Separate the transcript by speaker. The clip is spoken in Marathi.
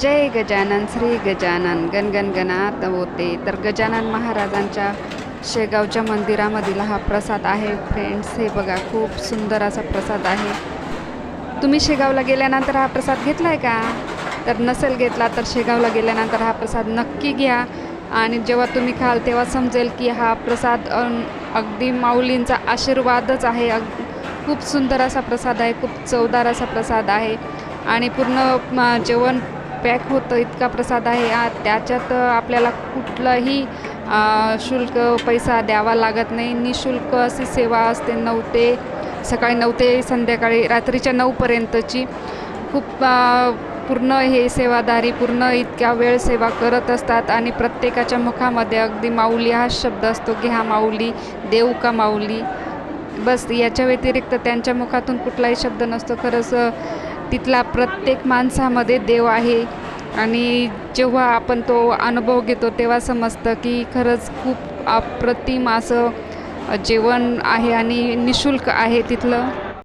Speaker 1: जय गजानन श्री गजानन गणगण गणात होते. तर गजानन महाराजांच्या शेगावच्या मंदिरामधील हा प्रसाद आहे. फ्रेंड्स हे बघा खूप सुंदर असा प्रसाद आहे. तुम्ही शेगावला गेल्यानंतर हा प्रसाद घेतला आहे का? तर नसेल घेतला तर शेगावला गेल्यानंतर हा प्रसाद नक्की घ्या. आणि जेव्हा तुम्ही खाल तेव्हा समजेल की हा प्रसाद अगदी माऊलींचा आशीर्वादच आहे. अग खूप सुंदर असा प्रसाद आहे खूप चवदार असा प्रसाद आहे. आणि पूर्ण जेवण पॅक होतं इतका प्रसाद आहे. त्याच्यात आपल्याला कुठलंही शुल्क पैसा द्यावा लागत नाही. निशुल्क अशी सेवा असते नऊ ते सकाळी नऊ ते संध्याकाळी रात्रीच्या नऊपर्यंतची खूप पूर्ण हे सेवादारी पूर्ण इतक्या वेळ सेवा करत असतात आणि प्रत्येकाच्या मुखामध्ये अगदी माऊली हा शब्द असतो की हा माऊली देऊ का माऊली? बस याच्या व्यतिरिक्त त्यांच्या मुखातून कुठलाही शब्द नसतो. खरंच तिथला प्रत्येक माणसामध्ये देव आहे. आणि जेव्हा आपण तो अनुभव घेतो तेव्हा समजतं की खरंच खूप अप्रतिम असं जेवण आहे आणि निशुल्क आहे तिथलं.